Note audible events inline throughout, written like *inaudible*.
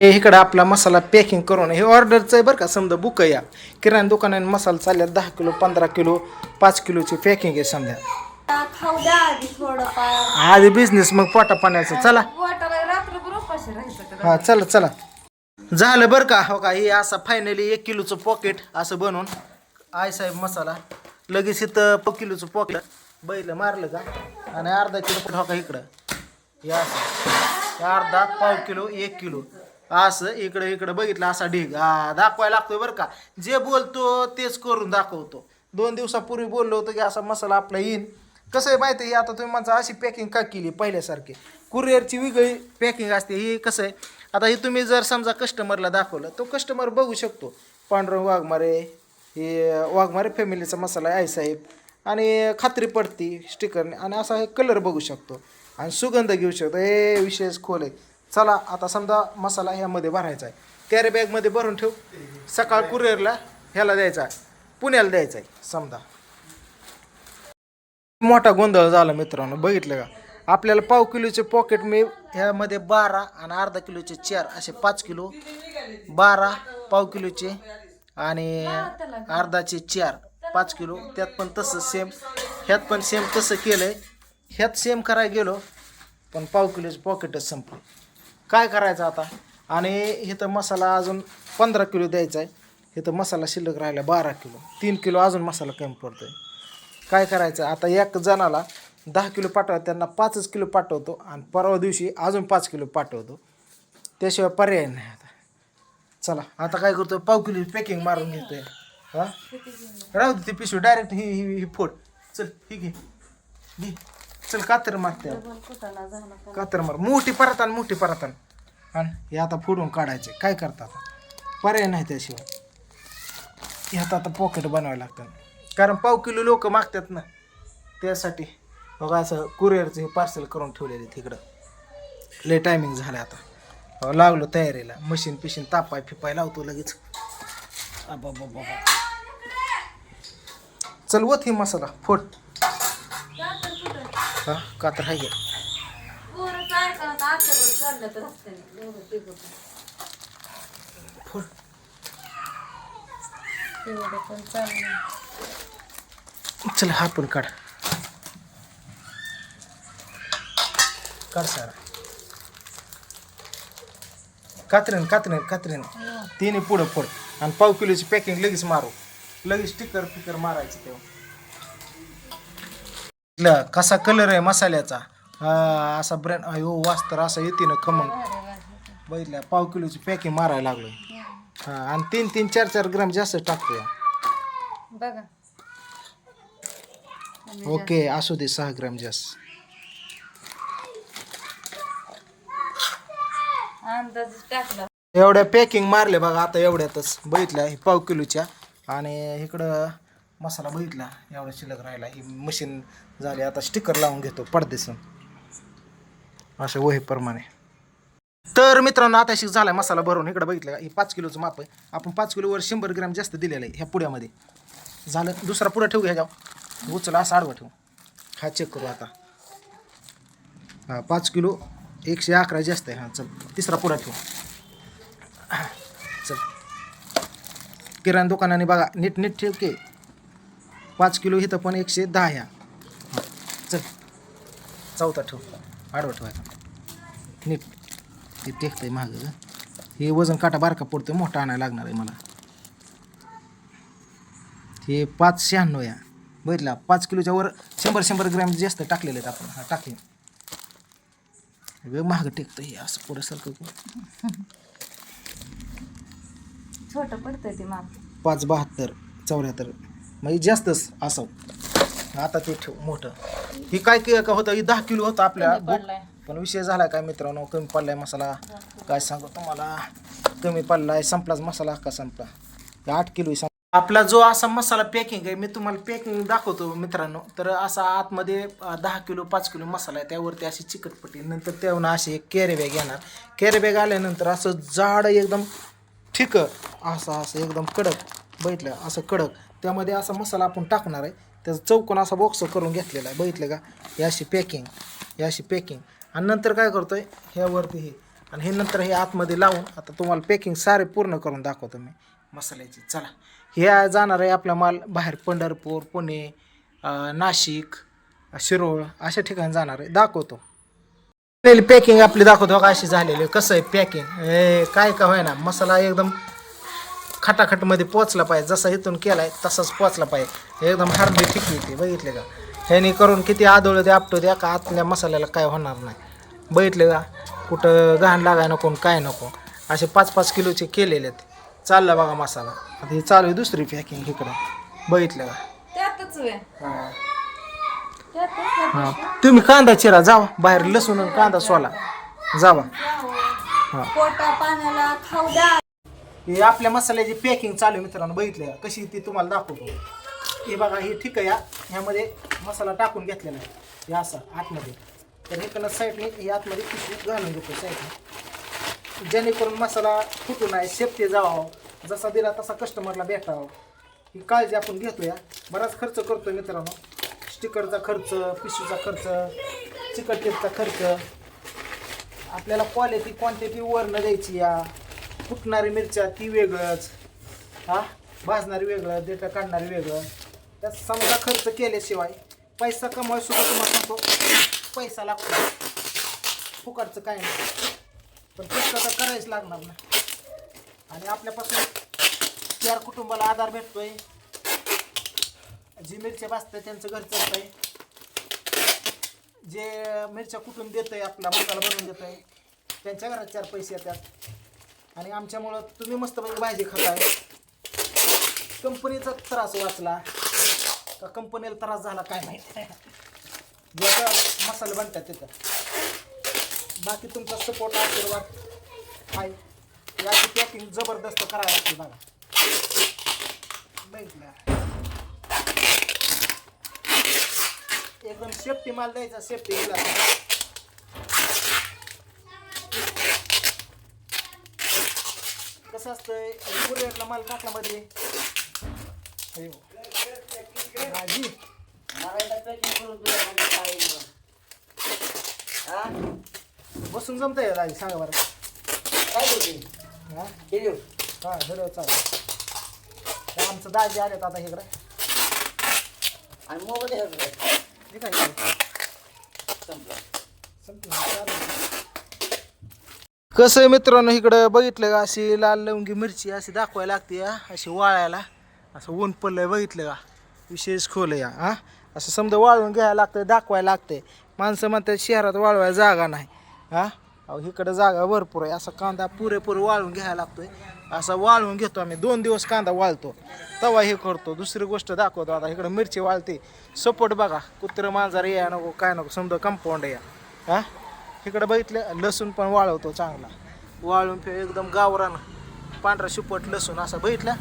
हे इकडं आपला मसाला पॅकिंग करून हे ऑर्डरचं आहे बरं का समजा बुक या. किराणा दुकानाने मसाला चालल्या दहा किलो पंधरा किलो पाच किलोची पॅकिंग आहे समजा. खाऊ द्या आधी थोडंफार. आधी बिझनेस मग पोटा पाण्याचं चला. वाटायला रात्रभर उपाशी राहायचं का? हा चला चला. झालं बरं का हो का हे असं फायनली एक किलोचं पॉकेट असं बनवून. आय साहेब मसाला. लगेच इथं प किलोचं पॉकेट बैल मारलं का? आणि अर्धा किलो हो का इकडं. हे असं. हे अर्धा पाव किलो एक किलो. असं इकडं इकडं बघितलं असा ढीग. हा दाखवायला लागतोय बरं का. जे बोलतो तेच करून दाखवतो. दोन दिवसापूर्वी बोललो होतो की असा मसाला आपला येईन. कसं आहे माहिती आहे आता तुम्ही माझा अशी पॅकिंग का केली पहिल्यासारखी? कुरिअरची वेगळी पॅकिंग असते ही कसं आहे? आता हे तुम्ही जर समजा कस्टमरला दाखवलं तो कस्टमर बघू शकतो. पांडुरंग वाघमारे हे वाघमारे फॅमिलीचा मसाला आहे साहेब. आणि खात्री पडती स्टिकरने आणि असा हे कलर बघू शकतो. आणि सुगंध घेऊ शकतो. हे विशेष खोल आहे. चला आता समजा मसाला ह्यामध्ये भरायचा आहे. कॅरी बॅगमध्ये भरून ठेव. सकाळ कुरिअरला ह्याला द्यायचा आहे. पुण्याला द्यायचा आहे समजा. मोठा गोंधळ झाला मित्रांनो बघितलं का? आपल्याला पाव किलोचे पॉकेट मी ह्यामध्ये बारा आणि अर्धा किलोचे चार असे पाच किलो बारा पाव किलोचे आणि अर्धाचे चार पाच किलो. त्यात पण तसं सेम ह्यात पण सेम तसं केलं आहे ह्यात सेम करायला गेलो पण पाव किलोचे पॉकेटच संपलं. काय करायचं आता? आणि इथं मसाला अजून पंधरा किलो द्यायचा आहे. इथं मसाला शिल्लक राहिला बारा किलो. तीन किलो अजून मसाला कमी पडतोय. काय करायचं? आता एक जणाला दहा किलो पाठवा त्यांना पाचच किलो पाठवतो आणि परवा दिवशी अजून पाच किलो पाठवतो. त्याशिवाय पर्याय नाही आता. चला आता काय करतो पाव किलो पॅकिंग मारून घेतोय. हां? राहू दे ती पिशवी डायरेक्ट ही ही ही फोड. चल ही घे. घे. चल कातर मारते कातर मार. मोठी परतान मोठी परतान. आणि हे आता फोडून काढायचे. काय करतात पर्याय नाही त्याशिवाय. ह्यात आता पॉकेट बनवायला लागतं. कारण पाव किलो लोक मागतात ना. त्यासाठी बघा असं कुरिअरचं हे पार्सल करून ठेवलेले तिकडं लय टायमिंग झालं आता. लागलो तयारीला. मशीन पिशीन तापाय फिपाय लावतो लगेच. अबा बाबा चल वत ही मसाला. फोड हा कातर हाय घे पोरं काय करत आजच्यावर चाललं तर रस्त्याने एवढं ते होतं. फोड तेवढं पण. चाललं. चल हा पण काढ. काढ सारा. कात्रीन कात्रीन कात्रीन. तिन्ही पुढं फोड आणि पाव किलोची पॅकिंग लगेच मारू. लगेच स्टिकर पिकर मारायचं तेव्हा. ल, कसा कलर आहे मसाल्याचा? हा, असा ब्रँड अयो वास तर असा येते ना खमंग बघितलं पाव किलोची पॅकिंग मारायला लागलोय. हा आणि तीन तीन चार चार ग्राम जास्त टाकतोय. बघा. ओके असू दे सहा ग्राम जास्त. अंदाज टाकला. एवढ्या पॅकिंग मारले बघा आता एवढ्यातच. बघितल्या हे पाव किलोच्या. आणि इकडं मसाला बघितला एवढा शिल्लक राहिला. ही मशीन झाली आता स्टिकर लावून घेतो पडदेसून अशा वहीप्रमाणे. तर मित्रांनो आता शिक झाला मसाला भरून. इकडं बघितलं का? हे पाच किलोचं माप आहे. आपण पाच किलोवर शंभर ग्रॅम जास्त दिलेलं आहे ह्या पुड्यामध्ये. झालं दुसरा पुढं ठेवू ह्याच्यावर? उचला असं आडवं ठेवू. हा चेक करू आता. हा पाच किलो एकशे अकरा जास्त आहे. हां चल तिसरा पुढा ठेवू. चल. किराणा दुकानाने बघा नीट नीट ठेव की पाच किलो इथं पण एकशे दहा ह्या हा, चल. चौथा ठेव. आडवा ठेवायचा. नीट. ते टेकतंय मागं हे वजन काटा बारका पडतोय मोठा आणायला लागणार आहे मला. हे पाच शहाण्णव या. बघितला पाच किलोच्या वर शंभर शंभर ग्रॅम जास्त टाकलेले आहेत आपण. हा टाकले. वेग महाग टेकतं हे असं पुढे सारखं. छोटं पडतंय ते माप पाच बहात्तर चौऱ्याहत्तर. म्हणजे जास्तच असावं आता ते ठेव मोठं. ही काय के का होतं? ही दहा किलो होतं आपल्या. पण विषय झाला काय मित्रांनो? कमी पडलाय मसाला. काय सांगू तुम्हाला? कमी पडलाय संपलाच मसाला. का संपला? आठ किलो आपला जो असा मसाला पॅकिंग आहे मी तुम्हाला पॅकिंग दाखवतो मित्रांनो. तर असा आतमध्ये दहा किलो पाच किलो मसाला आहे. त्यावरती अशी चिकटपट्टी. नंतर त्यावरून अशी एक कॅरी बॅग येणार. कॅरी बॅग आल्यानंतर असं जाड एकदम ठीक असं असं एकदम कडक. बघितलं? असं कडक. त्यामध्ये असा मसाला आपण टाकणार आहे. त्याचा चौकोन असा बॉक्स करून घेतलेला आहे. बघितलं का? हे अशी पॅकिंग हे अशी पॅकिंग आणि नंतर काय करतो आहे ह्यावरती हे. आणि हे नंतर हे आतमध्ये लावून आता तुम्हाला पॅकिंग सारे पूर्ण करून दाखवतो मी मसाल्याची. चला. हे जाणार आहे आपला माल बाहेर पंढरपूर पुणे नाशिक शिरोळ अशा ठिकाणी जाणार आहे. दाखवतो. पॅकिंग आपली दाखवतो का अशी झालेली आहे. कसं आहे पॅकिंग ए काय का होईना. मसाला एकदम खटाखटमध्ये पोचला पाहिजे. जसा इथून केलाय तसाच पोचला पाहिजे. एकदम हार्डली टिकली ती बघितले का? ह्यानी करून किती आदळ द्या आपटो द्या का आतल्या मसाल्याला काय होणार नाही. बघितले का? कुठं घाण लागाय नको काय नको. असे पाच पाच किलोचे केलेले आहेत. चालला बघा मसाला. आता ही चालू आहे दुसरी पॅकिंग इकडं. बघितलं का? हा. हा. तुम्ही कांदा चिरा जावा बाहेर लसूण आणि कांदा सोला. जावा हा पोटा पाण्याला खाऊ द्या हे आपल्या मसाल्याची पॅकिंग चालू आहे मित्रांनो बघितलं कशी ती तुम्हाला दाखवतो. हे बघा हे ठीक आहे या ह्यामध्ये मसाला टाकून घेतलेला आहे. हे असा आतमध्ये. तर इकडनं साईडने हे आतमध्ये पिशवीत घालून घेतो साईडने जेणेकरून मसाला फुटू नाही सेफ्टी जावं. जसा दिला तसा कस्टमरला भेटावं. ही काळजी आपण घेतो या बराच खर्च करतो मित्रांनो. स्टिकरचा खर्च पिशवीचा खर्च चिकट टेपचा खर्च. आपल्याला क्वालिटी क्वांटिटी वरनं द्यायची या फुटणारी मिरच्या ती वेगळंच. हा? भाजणारी वेगळं देठं काढणारी वेगळं. त्यात समजा खर्च केल्याशिवाय पैसा कमवाय सुद्धा तुम्हाला सांगतो पैसा लागतो. फुकारचं काय नाही. पण कष्ट तर करायच लागणार ना. आणि आपल्यापासून चार कुटुंबाला आधार भेटतोय. जी मिरच्या भाजतंय त्यांचं घर चालतंय जे मिरच्या कुठून देतंय आपला मसाला बनवून देतंय त्यांच्या घरात चार पैसे येतात. आणि आमच्यामुळं तुम्ही मस्तपैकी भाजी खाताय. कंपनीचा त्रास वाचला. का कंपनीला त्रास झाला काय माहिती? ज्याचा *laughs* मसाले बनतात तिथं. बाकी तुमचा सपोर्ट आशीर्वाद आहे. याची पॅकिंग जबरदस्त करायला लागते बघा. बघितलं. एकदम सेफ्टी माल द्यायचा सेफ्टी दिला. कसं असतंय? कुरिअरला माल टाकला मध्ये. अयो. भाजी. बसून जमतंय दाजी? सांगा बरं. हा? हा व्हिडिओ चालू हे आमचं दाजी आलेत आता इकडे. हे काय? केलं? संपलं, चालेल. कसं आहे मित्रांनो इकडं बघितलं का? अशी लाल लवंगी मिरची अशी दाखवायला लागते अशी वाळायला. असं ऊन पडलंय बघितलं का? विशेष खोल या हा. असं समजा वाळवून घ्यायला लागतं दाखवायला लागतंय. माणसं म्हणतात शहरात वाळवायला जागा नाही. हा? अहो इकडं जागा भरपूर आहे. असा कांदा पुरेपूर वाळून घ्यायला लागतोय. असा वाळवून घेतो आम्ही. दोन दिवस कांदा वाळतो. तवा हे करतो. दुसरी गोष्ट दाखवतो आता. इकडं मिरची वाळते. सपोर्ट बघा. कुत्रं मांजर या नको काय नको. समजा कंपाऊंड या. हा? इकडं बघितलं लसूण पण वाळवतो चांगला. वाळून फे एकदम गावरान पांढरा शिपट लसूण असं बघितलं.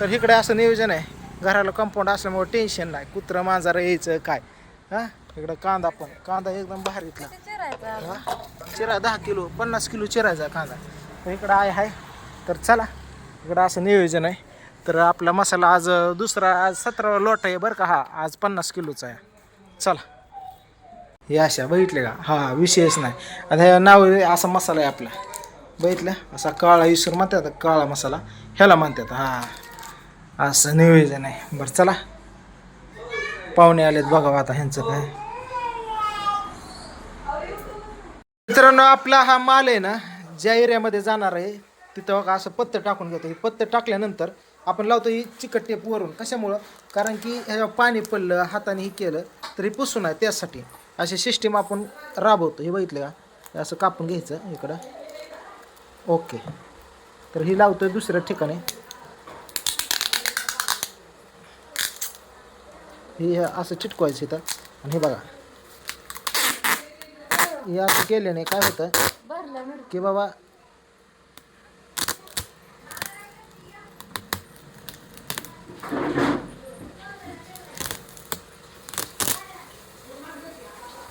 तर इकडे असं नियोजन आहे. घराला कंपाऊंड असल्यामुळे टेन्शन नाही. कुत्रं मांजर यायचं काय? हा? इकडं कांदा पण. कांदा एकदम भारीतला? चिरा दहा किलो पन्नास किलो चिरायचा कांदा. तर इकडं आहे आहे. तर चला इकडं असं नियोजन आहे. तर आपला मसाला आज दुसरा आज सतरा लोट आहे बरं का? हा आज पन्नास किलोचा आहे. चला. हे अशा बघितले का? हा विशेष नाही. आता नाव असा मसाला आहे आपला. बघितलं? असा काळा इसर म्हणतात काळा मसाला. ह्याला म्हणतात हां. असं नियोजन आहे. बरं चला. पाहुणे आलेत बघा आता ह्यांचं काय. मित्रांनो आपला हा माल आहे ना ज्या एरियामध्ये जाणार आहे. तिथं असं पत्तं टाकून घेतो. हे पत्तं टाकल्यानंतर आपण लावतो ही चिकट टेप वरून. कशामुळं? कारण की ह्याच्यावर पाणी पडलं हाताने हे केलं तरी पुसून आहे त्यासाठी. अशी सिस्टीम आपण राबवतो. हे बघितलं का? असं कापून घ्यायचं इकडं. ओके तर ही लावतोय दुसऱ्या ठिकाणी. हे असं चिटकवायचं इथं. आणि हे बघा. हे असं केल्याने काय होतं? की बाबा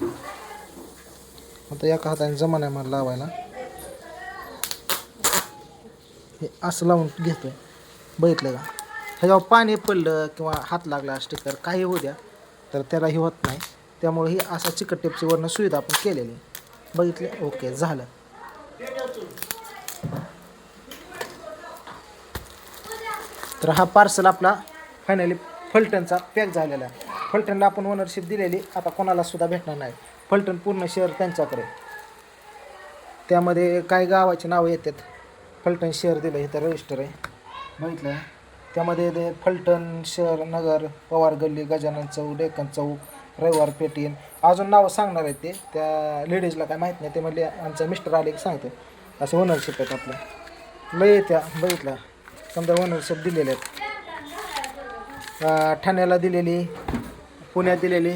आता एका हाताने जमाना नाही मला लावायला. हे असं लावून घेतो आहे बघितलं का? ह्याच्यावर पाणी पडलं किंवा हात लागला स्टिकर काही होऊ द्या. तर त्याला हे होत नाही. त्यामुळे ही असा चिकट टेपची वर्ण सुविधा आपण केलेली बघितले? ओके झालं. तर हा पार्सल आपला फायनली फलटनचा पॅक झालेला आहे. फलटणला आपण ओनरशिप दिलेली आता कोणाला सुद्धा भेटणार नाही. फलटण पूर्ण शहर त्यांच्याकडे. त्यामध्ये काही गावाची नावं येतात. फलटण शहर दिलं इथं रजिस्टर आहे. बघितलं आहे त्यामध्ये ते फलटण शहर नगर पवार गल्ली गजानन चौक डेक्कन चौक रविवार पेटीन अजून नावं सांगणार आहेत ते. त्या लेडीजला काय माहीत नाही. ते म्हणले आमचं मिस्टर आले की सांगते. असं ओनरशिप आहेत आपलं. लय त्या. बघितलं. समजा ओनरशिप दिलेले आहेत. ठाण्याला दिलेली पुण्यात दिलेली